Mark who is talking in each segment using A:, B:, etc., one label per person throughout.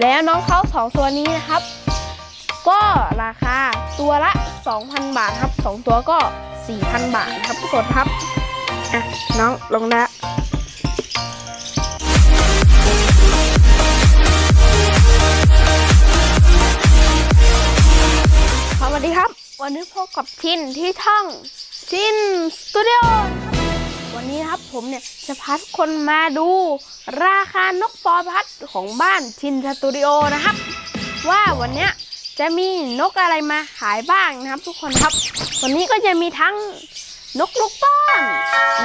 A: แล้วน้องเขาสองตัวนี้นะครับ ก็ราคาตัวละ 2,000 บาทครับสองตัวก็ 4,000 บาทครับทุกคนครับอะน้องลงแล้วสวัสดีครับ วันนี้พบกับทินที่ช่องทินสตูดิโอ วันนี้ครับผมเนี่ยจะพาทุกคนมาดู ราคานกฟอร์พัดของบ้านทินสตูดิโอนะครับ ว่าวันเนี้ยจะมีนกอะไรมาขายบ้างนะครับ ทุกคนครับ วันนี้ก็จะมีทั้งนกลูกป้อน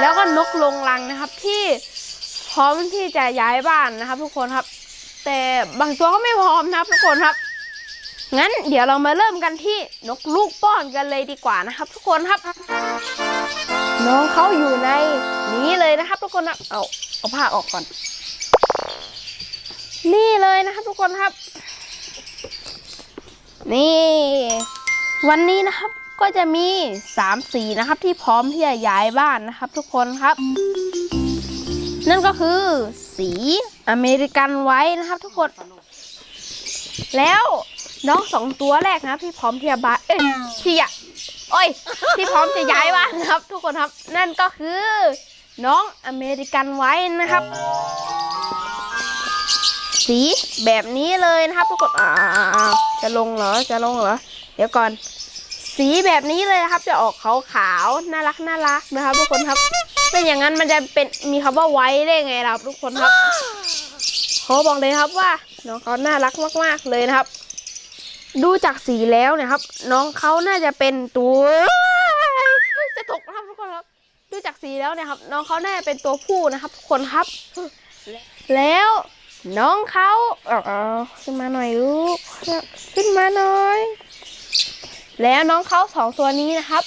A: แล้วก็นกลงรังนะครับ ที่พร้อมที่จะย้ายบ้านนะครับ ทุกคนครับ แต่บางตัวก็ไม่พร้อมนะครับ ทุกคนครับงั้นเดี๋ยวเรามาเริ่มกันที่นกลูกป้อนกันเลยดีกว่านะครับ ทุกคนครับ น้องเขาอยู่ในนี้ เลยนะครับ ทุกคนครับเอาเอาผ้าออกก่อน นี่เลยนะครับทุกคนครับ นี่ วันนี้นะครับก็จะมีสามสีนะครับที่พร้อมที่จะย้ายบ้านนะครับ ทุกคนครับ นั่นก็คือสีอเมริกันไว้นะครับ ทุกคน แล้วน้องสองตัวแรกนะที่พร้อมที่จะบานเอ้ยที่อยากโอ้ยที่พร้อมจะย้ายบ้านนะครับ ทุกคนครับ นั่นก็คือ น้องอเมริกันไว้นะครับ สีแบบนี้เลยนะครับทุกคนอ่าอ่าอ่าจะลงเหรอจะลงเหรอเดี๋ยวก่อน สีแบบนี้เลยนะครับ จะออกขาวขาวๆน่ารักน่ารักนะครับ ทุกคนครับไม่อย่างนั้นมันจะเป็นมีคำว่าไว้ได้ไงครับ ทุกคนครับเขอบอกเลยครับว่า น้องเขาน่ารักมาก ๆ เลยนะครับ ดูจากสีแล้วนี่ยครับ น้องเขาน่าจะเป็นตัวจะตกนะครับทุกคนครับ ดูจาก สีแล้วเนี่ยครับ น้องเขาน่าจะเป็นตัวผู้นะครับทุกคนครับ แล้วน้องเขาเออขึ้นมาหน่อยลูกขึ้นมาหน่อย แล้วน้องเขาสองตัวนี้นะครับ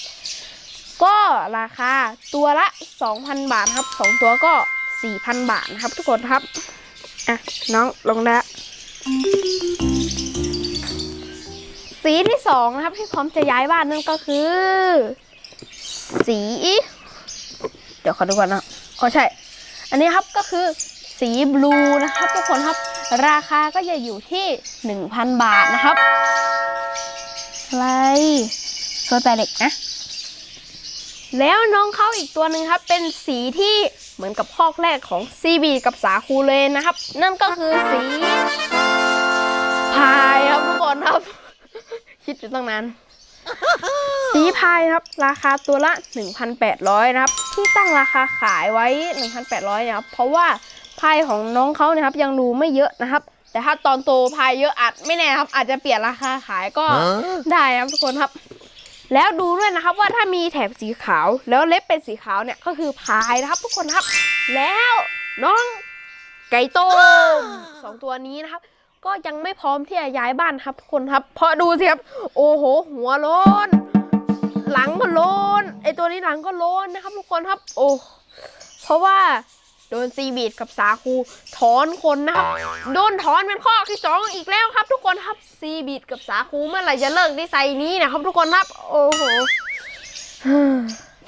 A: ก็ราคาตัวละ 2,000 บาทครับสองตัวก็ 4,000 บาทนะครับ ทุกคนครับอะน้องลงแล้วสีที่สองนะครับที่พร้อมจะย้ายบ้านนั่นก็คือ สี ดี๋ยวขอดูก่อนนะอ๋อใช่ อันนี้ครับก็คือสีบลูนะครับทุกคนครับ ราคาก็จะอยู่ที่ 1,000 บาทนะครับอะไรตัวแต่เด็กนะ แล้วน้องเขาอีกตัวหนึ่งครับ เป็นสีที่เหมือนกับพอกแรกของซีบีกับสาคูเลยนะครับ นั่นก็คือสีพายครับทุกคนครับ คิดอยู่ตั้งนาน สีพายครับราคาตัวละ 1,800 นะครับ ที่ตั้งราคาขายไว้ 1,800นะครับเพราะว่าพายของน้องเขานะครับยังดูไม่เยอะนะครับ แต่ถ้าตอนโตพายเยอะอาจไม่แน่ครับ อาจจะเปลี่ยนราคาขายก็ได้ครับทุกคนครับ แล้วดูด้วยนะครับว่าถ้ามีแถบสีขาวแล้วเล็บเป็นสีขาวเนี่ยก็คือพายนะครับ ทุกคนครับ แล้วน้องไก่ต้มสองตัวนี้นะครับ ก็ยังไม่พร้อมที่จะย้ายบ้านครับทุกคนครับ เพราะดูสิครับ โอ้โห หัวโล้นหลังก็โล้นไอตัวนี้หลังก็โล้นนะครับ ทุกคนครับ โอ้ เพราะว่าโดนซีบีดกับสาคูถอนคนนะครับ โดนถอนเป็นข้อที่สองอีกแล้วครับ ทุกคนครับซีบีดกับสาคูเมื่อไหร่จะเลิกนิสัยนี้นะครับ ทุกคนครับ โอ้โห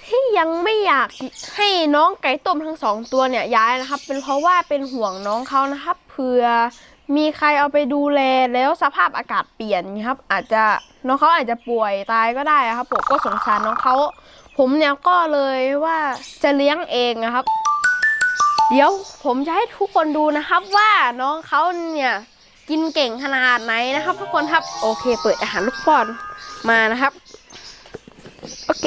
A: ที่ยังไม่อยากให้น้องไก่ต้มทั้งสองตัวเนี่ยย้ายนะครับ เป็นเพราะว่าเป็นห่วงน้องเขานะครับเผื่อ มีใครเอาไปดูแลแล้วสภาพอากาศเปลี่ยนครับ อาจจะน้องเขาอาจจะป่วยตายก็ได้ครับผมก็สงสารน้องเขาผมเนี่ยก็เลยว่าจะเลี้ยงเองนะครับ เดี๋ยวผมจะให้ทุกคนดูนะครับว่าน้องเขาเนี่ยกินเก่งขนาดไหนนะครับ ทุกคนครับโอเค เปิดอาหารลูกป้อนมานะครับ โอเค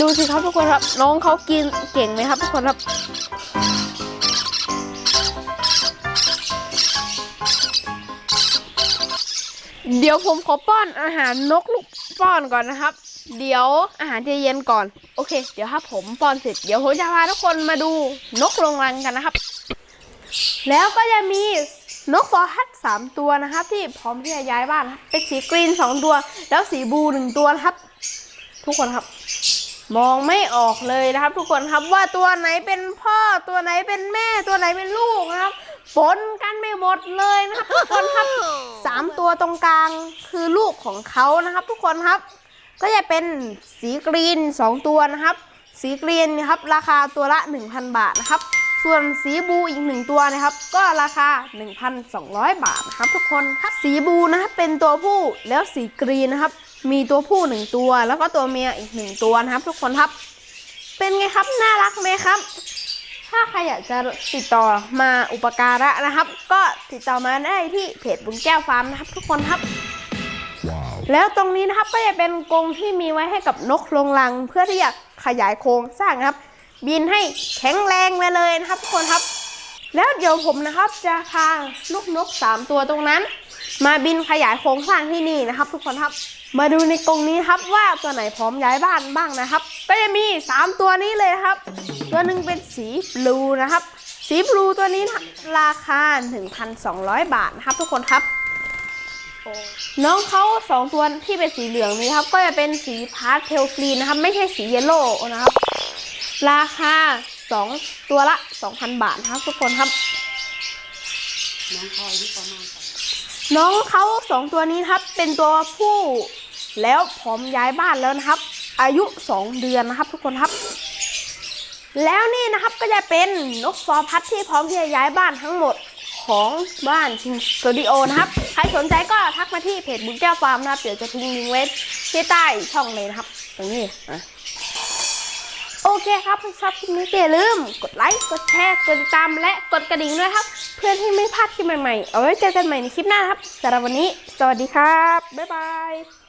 A: ดูสิครับทุกคนครับ น้องเขากินเก่งไหมครับทุกคนครับ เดี๋ยวผมขอป้อนอาหารนกลูกป้อนก่อนนะครับ เดี๋ยวอาหารจะเย็นก่อน โอเค เดี๋ยวถ้าผมป้อนเสร็จ เดี๋ยวผมจะพาทุกคนมาดูนกลงรังกันนะครับ แล้วก็จะมีนกฟอร์ฮัตสามตัวนะครับ ที่พร้อมที่จะย้ายบ้านนะครับเป็นสีกรีนสองตัว แล้วสีบูหนึ่งตัวนะครับ ทุกคนครับ มองไม่ออกเลยนะครับ ทุกคนครับว่าตัวไหนเป็นพ่อตัวไหนเป็นแม่ตัวไหนเป็นลูกนะครับปนกันไม่หมดเลยนะครับทุกคนครับสามตัวตรงกลางคือลูกของเขานะครับ ทุกคนครับ ก็จะเป็นสีกรีนสองตัวนะครับ สีกรีนนะครับราคาตัวละ 1,000 บาทนะครับ ส่วนสีบูอีกหนึ่งตัวนะครับ ก็ราคา 1,200 บาทนะครับ ทุกคนครับสีบูนะครับเป็นตัวผู้แล้วสีกรีนนะครับ มีตัวผู้หนึ่งตัว แล้วก็ตัวเมียอีกหนึ่งตัวนะครับ ทุกคนครับ เป็นไงครับน่ารักไหมครับ ถ้าใครอยากจะติดต่อมาอุปการะนะครับ ก็ติดต่อมาได้ที่เพจบุญแก้วฟาร์มนะครับ ทุกคนครับ แล้วตรงนี้นะครับก็จะเป็นกรงที่มีไว้ให้กับนกลงรัง เพื่อที่จะขยายโครงสร้างนะครับ บินให้แข็งแรงไปเลยนะครับทุกคนครับ แล้วเดี๋ยวผมนะครับจะพาลูกนก 3 ตัวตรงนั้น มาบินขยายโครงสร้างที่นี่นะครับ ทุกคนครับ มาดูในกรงนี้ครับว่าตัวไหนพร้อมย้ายบ้านบ้างนะครับ ก็จะมี 3 ตัวนี้เลยครับ ตัวหนึ่งเป็นสีบลูนะครับ สีบลูตัวนี้ราคา 1,200 บาทนะครับทุกคนครับ น้องเขาสองตัวที่เป็นสีเหลืองนี้ครับ ก็จะเป็นสีพาสเทลกรีนนะครับ ไม่ใช่สีเยลโล่นะครับ ราคา 2 ตัวละ 2,000 บาทนะครับทุกคนครับ
B: น้องคอยที่ประมาณ
A: น้องเขาสองตัวนี้ครับ เป็นตัวผู้ แล้วพร้อมย้ายบ้านแล้วนะครับ อายุ 2 เดือนนะครับทุกคนครับ แล้วนี่นะครับก็จะเป็นนกฟอร์พัดที่พร้อมที่จะย้ายบ้านทั้งหมดของบ้านชิงสตูดิโอนะครับ ใครสนใจก็ทักมาที่เพจบุญแก้วฟาร์มนะครับ เดี๋ยวจะทิ้งลิงก์ไว้ที่ใต้ช่องเลยนะครับ ตรงนี้อะ เคครับถ้าชอบคลิปนี้อย่าลืม กดไลค์ กดแชร์ กดติดตามและกดกระดิ่งด้วยครับ เพื่อที่ไม่พลาดคลิปใหม่ๆ เอาไว้เจอกันใหม่ในคลิปหน้าครับสำหรับวันนี้ สวัสดีครับ บ๊ายบาย